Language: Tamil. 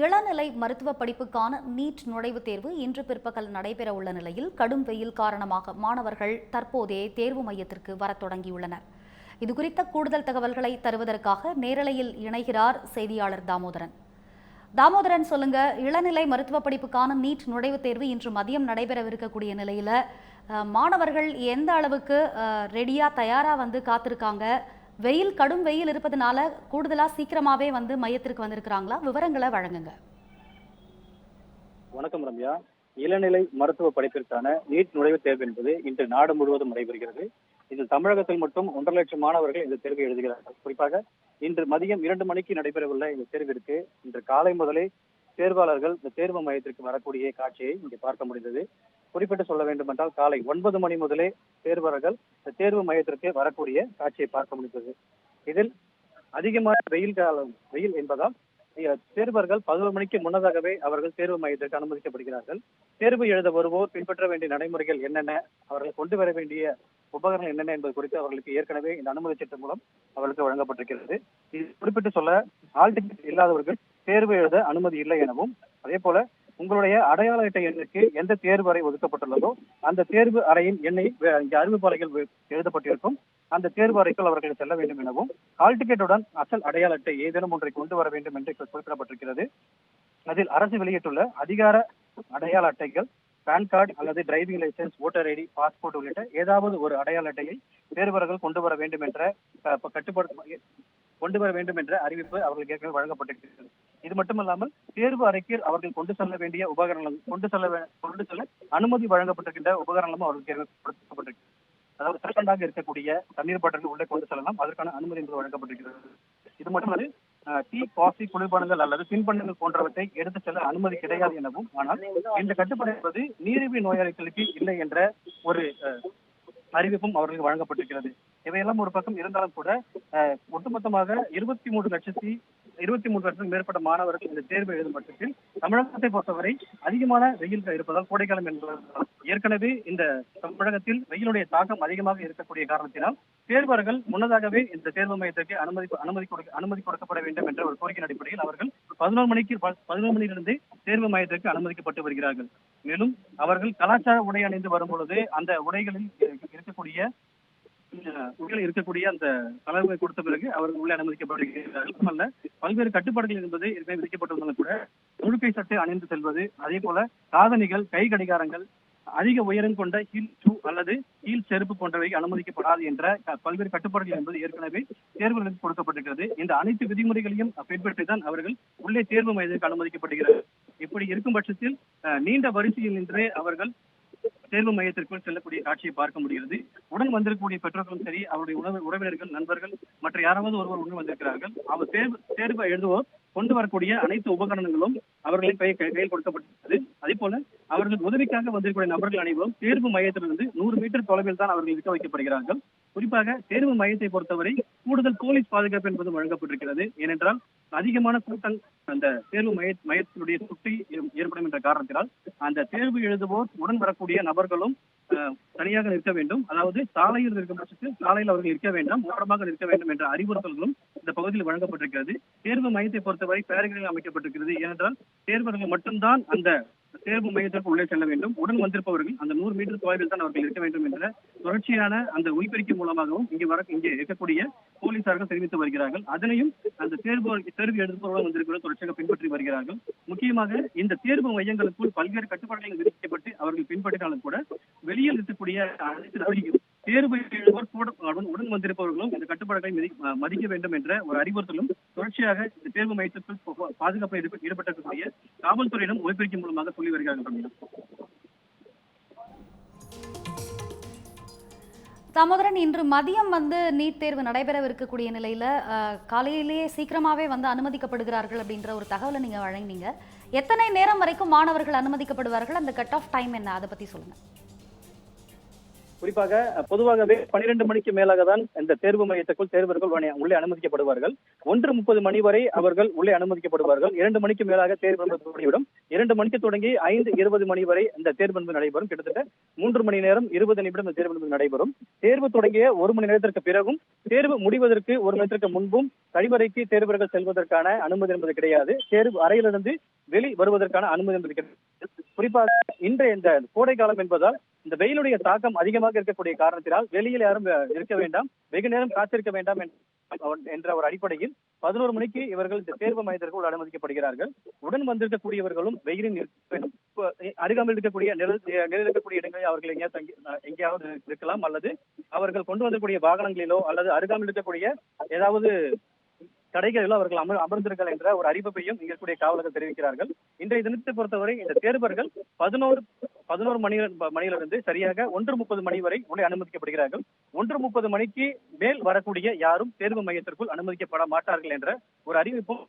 இளநிலை மருத்துவ படிப்புக்கான நீட் நுழைவுத் தேர்வு இன்று பிற்பகல் நடைபெற உள்ள நிலையில் கடும் வெயில் காரணமாக மாணவர்கள் தற்போதே தேர்வு மையத்திற்கு வரத் தொடங்கியுள்ளனர். இதுகுறித்த கூடுதல் தகவல்களை தருவதற்காக நேரலையில் இணைகிறார் செய்தியாளர் தாமோதரன். தாமோதரன் சொல்லுங்க இளநிலை மருத்துவ படிப்புக்கான நீட் நுழைவுத் தேர்வு இன்று மதியம் நடைபெறவிருக்கக்கூடிய நிலையில மாணவர்கள் எந்த அளவுக்கு ரெடியா தயாரா வந்து காத்திருக்காங்க? வெயில் கடும் வெயில் இருப்பதனால கூடுதலா சீக்கிரமாவே வந்து மையத்திற்கு வந்திருக்கிறாங்களா? விவரங்களை வழங்குங்க. வணக்கம் ரம்யா. இளநிலை மருத்துவ படிப்பிற்கான நீட் நுழைவுத் தேர்வு என்பது இன்று நாடு முழுவதும் நடைபெறுகிறது. இதில் தமிழகத்தில் மட்டும் ஒன்றரை லட்சம் மாணவர்கள் இந்த தேர்வை எழுதுகிறார்கள். குறிப்பாக இன்று மதியம் இரண்டு மணிக்கு நடைபெறவுள்ள இந்த தேர்விற்கு இன்று காலை முதலே தேர்வாளர்கள் இந்த தேர்வு மையத்திற்கு வரக்கூடிய காட்சியை இங்கே பார்க்க முடிந்தது. குறிப்பிட்டு சொல்ல வேண்டுமென்றால் காலை ஒன்பது மணி முதலே தேர்வாளர்கள் இந்த தேர்வு மையத்திற்கு வரக்கூடிய காட்சியை பார்க்க முடிந்தது. இதில் அதிகமான வெயில் காலம் வெயில் என்பதால் தேர்வர்கள் பதினோரு மணிக்கு முன்னதாகவே அவர்கள் தேர்வு மையத்திற்கு அனுமதிக்கப்படுகிறார்கள். தேர்வு எழுத வருவோர் பின்பற்ற வேண்டிய நடைமுறைகள் என்னென்ன அவர்கள் கொண்டு வர வேண்டிய உபகரணங்கள் என்னென்ன என்பது குறித்து அவர்களுக்கு ஏற்கனவே இந்த அனுமதி சட்டம் மூலம் அவர்களுக்கு வழங்கப்பட்டிருக்கிறது. இது குறிப்பிட்டு சொல்ல ஆல் டிக்கெட் இல்லாதவர்கள் தேர்வு எழுத அனுமதி இல்லை எனவும் அதே போல உங்களுடைய அடையாள அட்டை எண்ணுக்கு எந்த தேர்வு அறை ஒதுக்கப்பட்டுள்ளதோ அந்த தேர்வு அறையின் எண்ணை இங்கே அறிவிப்பாளைகள் எழுதப்பட்டிருக்கும். அந்த தேர்வு அறைக்குள் அவர்கள் செல்ல வேண்டும் எனவும் ஹால் டிக்கெட்டுடன் அசல் அடையாள அட்டை ஏதேனும் ஒன்றை கொண்டு வர வேண்டும் என்று குறிப்பிடப்பட்டிருக்கிறது. அதில் அரசு வெளியிட்டுள்ள அதிகார அடையாள அட்டைகள் பான் கார்டு அல்லது driving licence voter ID passport உள்ளிட்ட ஏதாவது ஒரு அடையாள அட்டையை தேர்வர்கள் கொண்டு வர வேண்டும் என்ற கட்டுப்பாடு கொண்டு வர வேண்டும் என்ற அறிவிப்பு அவர்களுக்கு ஏற்கனவே வழங்கப்பட்டிருக்கிறது. இது மட்டுமல்லாமல் தேர்வு அறைக்கு அவர்கள் கொண்டு செல்ல வேண்டிய உபகரணங்கள் கொண்டு செல்ல கொண்டு செல்ல அனுமதி வழங்கப்பட்டிருக்கின்ற உபகரணமும் அவர்களுக்கு அதாவது செகண்டாக இருக்கக்கூடிய தண்ணீர் பாட்டில்கள் உள்ளே கொண்டு செல்லலாம். அதற்கான அனுமதி என்பது வழங்கப்பட்டிருக்கிறது. இது மட்டுமல்ல டீ காஃபி குளிர்பானங்கள் அல்லது தின்பண்டங்கள் போன்றவற்றை எடுத்து செல்ல அனுமதி கிடையாது எனவும் ஆனால் இந்த கட்டுப்பாடு என்பது நீரிழிவு நோயாளிகளுக்கு இல்லை என்ற ஒரு அறிவிப்பும் அவர்களுக்கு வழங்கப்பட்டிருக்கிறது. இவையெல்லாம் ஒரு பக்கம் இருந்தாலும் கூட ஒட்டுமொத்தமாக இருபத்தி மூன்று லட்சத்தி இருபத்தி மூன்று லட்சத்துக்கும் மேற்பட்ட மாணவர்கள் இந்த தேர்வு எழுதும் பட்சத்தில் தமிழகத்தை பொறுத்தவரை அதிகமான வெயில் இருப்பதால் கோடைக்காலம் என்பதால் ஏற்கனவே இந்த தமிழகத்தில் வெயிலுடைய தாக்கம் அதிகமாக இருக்கக்கூடிய காரணத்தினால் தேர்வர்கள் முன்னதாகவே இந்த தேர்வு மையத்திற்கு அனுமதி அனுமதி கொடுக்க அனுமதி கொடுக்கப்பட வேண்டும் என்ற ஒரு கோரிக்கை அடிப்படையில் அவர்கள் பதினோரு மணிக்கு பதினோரு மணியிலிருந்து தேர்வு மையத்திற்கு அனுமதிக்கப்பட்டு வருகிறார்கள். மேலும் அவர்கள் கலாச்சார உடை அணிந்து வரும் பொழுது அந்த உடைகளில் இருக்கக்கூடிய அஹ், இருக்கக்கூடிய அந்த கலவை கொடுத்த பிறகு அவர்கள் உள்ளே அனுமதிக்கப்படுகிறார்கள். மட்டுமல்ல பல்வேறு கட்டுப்பாடுகள் என்பது ஏற்கனவே விதிக்கப்பட்டிருந்தாலும் கூட முழுக்கை சட்டை அணிந்து செல்வது அதே போல காதணிகள் கை கடிகாரங்கள் அதிக உயரம் கொண்ட ஹீல் ஷூ அல்லது ஹீல் செருப்பு போன்றவை அனுமதிக்கப்படாது என்ற பல்வேறு கட்டுப்பாடுகள் என்பது ஏற்கனவே தேர்வுகளுக்கு கொடுக்கப்பட்டிருக்கிறது. இந்த அனைத்து விதிமுறைகளையும் பின்பற்றிதான் அவர்கள் உள்ளே தேர்வு மையத்திற்கு அனுமதிக்கப்படுகிறார்கள். இப்படி இருக்கும் பட்சத்தில் நீண்ட வரிசையில் நின்று அவர்கள் தேர்வு மையத்திற்குள் செல்லக்கூடிய காட்சியை பார்க்க முடிகிறது. உடன் வந்திருக்கக்கூடிய பெற்றோர்களும் சரி அவருடைய உணவு உறவினர்கள் நண்பர்கள் மற்ற யாராவது ஒருவர் உடன் வந்திருக்கிறார்கள். அவர் தேர்வு தேர்வு எழுதுவோர் கொண்டு வரக்கூடிய அனைத்து உபகரணங்களும் அவர்களின் கை கையில் கொடுக்கப்பட்டது அதே போல அவர்கள் உதவிக்காக வந்திருக்கக்கூடிய நபர்கள் அனைவரும் தேர்வு மையத்திலிருந்து நூறு மீட்டர் தொலைவில் தான் அவர்கள் இருக்க வைக்கப்படுகிறார்கள். குறிப்பாக தேர்வு மையத்தை பொறுத்தவரை கூடுதல் போலீஸ் பாதுகாப்பு என்பது வழங்கப்பட்டிருக்கிறது. ஏனென்றால் அதிகமான கூட்டம் அந்த தேர்வு மைய மையத்தினுடைய சுற்றி ஏற்படும் என்ற காரணத்தினால் அந்த தேர்வு எழுதுவோர் உடன் வரக்கூடிய நபர் நபர்களும் தனியாக நிற்க வேண்டும். அதாவது சாலையில் இருக்கும் பட்சத்தில் சாலையில் அவர்கள் இருக்க வேண்டாம். ஓரமாக நிற்க வேண்டும் என்ற அறிவுறுத்தல்களும் இந்த பகுதியில் வழங்கப்பட்டிருக்கிறது. தேர்வு மையத்தை பொறுத்தவரை பேரகளில் அமைக்கப்பட்டிருக்கிறது. ஏனென்றால் தேர்வர்கள் மட்டும்தான் அந்த தேர்வு மையத்திற்கு உள்ளே செல்ல வேண்டும். உடன் வந்திருப்பவர்கள் அந்த நூறு மீட்டர் தொலைவில் தான் அவர்கள் இருக்க வேண்டும் என்ற தொடர்ச்சியான அந்த ஒலிபெருக்கி மூலமாகவும் இங்கே வர இங்கே இருக்கக்கூடிய போலீசார்கள் தெரிவித்து வருகிறார்கள். அதனையும் அந்த தேர்வு தேர்வு எடுப்பவர்கள் வந்திருக்கிற தொடர்ச்சியாக பின்பற்றி வருகிறார்கள். முக்கியமாக இந்த தேர்வு மையங்களுக்குள் பல்வேறு கட்டுப்பாடுகள் விதிக்கப்பட்டு அவர்கள் பின்பற்றினாலும் கூட வெளியில் இருக்கக்கூடிய அனைத்து நடவடிக்கைகளும் தேர்வு எழுதுவோர் உடன் வந்திருப்பவர்களும் இந்த கட்டுப்பாடுகளை மதிக்க வேண்டும் என்ற ஒரு அறிவுறுத்தலும் தொடர்ச்சியாக இந்த தேர்வு மையத்திற்குள் பா- பாதுகாப்பில் ஈடுபட்டிருக்கக்கூடிய காவல்துறையிடம் ஒலிபெருக்கி மூலமாக சொல்லி வருகிறார்கள் தாமோதரன் இன்று மதியம் வந்து நீட் தேர்வு நடைபெறவிருக்கக்கூடிய நிலையில காலையிலேயே சீக்கிரமாவே வந்து அனுமதிக்கப்படுகிறார்கள் அப்படின்ற ஒரு தகவலை நீங்க வழங்கினீங்க. எத்தனை நேரம் வரைக்கும் மாணவர்கள் அனுமதிக்கப்படுவார்கள்? அந்த கட் ஆஃப் டைம் என்ன? அதை பத்தி சொல்லுங்க. குறிப்பாக பொதுவாகவே பனிரெண்டு மணிக்கு மேலாக தான் இந்த தேர்வு மையத்துக்குள் தேர்வர்கள் உள்ளே அனுமதிக்கப்படுவார்கள். ஒன்று முப்பது மணி வரை அவர்கள் உள்ளே அனுமதிக்கப்படுவார்கள். இரண்டு மணிக்கு மேலாக தேர்வு தொடங்கிவிடும் இரண்டு மணிக்கு தொடங்கி ஐந்து இருபது மணி வரை இந்த தேர்வு என்பது நடைபெறும். கிட்டத்தட்ட மூன்று மணி நேரம் இருபது நிமிடம் இந்த தேர்வு என்பது நடைபெறும். தேர்வு தொடங்கிய ஒரு மணி நேரத்திற்கு பிறகும் தேர்வு முடிவதற்கு ஒரு மணி நேரத்திற்கு முன்பும் கழிவறைக்கு தேர்வர்கள் செல்வதற்கான அனுமதி என்பது கிடையாது. தேர்வு அறையிலிருந்து வெளி வருவதற்கான அனுமதி என்பது கிடையாது. குறிப்பாக இன்றைய இந்த கோடை காலம் என்பதால் இந்த வெயிலுடைய தாக்கம் அதிகமாக இருக்கக்கூடிய காரணத்தினால் வெளியில் யாரும் இருக்க வேண்டாம். வெகு நேரம் காத்திருக்க வேண்டாம் என்ற- என்ற ஒரு அடிப்படையில் பதினோரு மணிக்கு இவர்கள் இந்த தேர்வு மையத்திற்குள் அனுமதிக்கப்படுகிறார்கள். உடன் வந்திருக்கக்கூடியவர்களும் வெயிலின் அருகாமல் இருக்கக்கூடிய நிழல் நிழல் இருக்கக்கூடிய இடங்களில் அவர்கள் எங்கேயாவது தங்கி எங்கேயாவது இருக்கலாம். அல்லது அவர்கள் கொண்டு வந்தக்கூடிய வாகனங்களிலோ அல்லது அருகாமல் இருக்கக்கூடிய ஏதாவது கடைகளில் அவர்கள் அமர் அமர்ந்திருங்கள் என்ற ஒரு அறிவிப்பையும் இருக்கக்கூடிய காவலர்கள் தெரிவிக்கிறார்கள். இன்றைய தினத்தை பொறுத்தவரை இந்த தேர்வர்கள் பதினோரு பதினோரு மணி மணியிலிருந்து சரியாக ஒன்று முப்பது மணி வரை உள்ளே அனுமதிக்கப்படுகிறார்கள். ஒன்று முப்பது மணிக்கு மேல் வரக்கூடிய யாரும் தேர்வு மையத்திற்குள் அனுமதிக்கப்பட மாட்டார்கள் என்ற ஒரு அறிவிப்பும்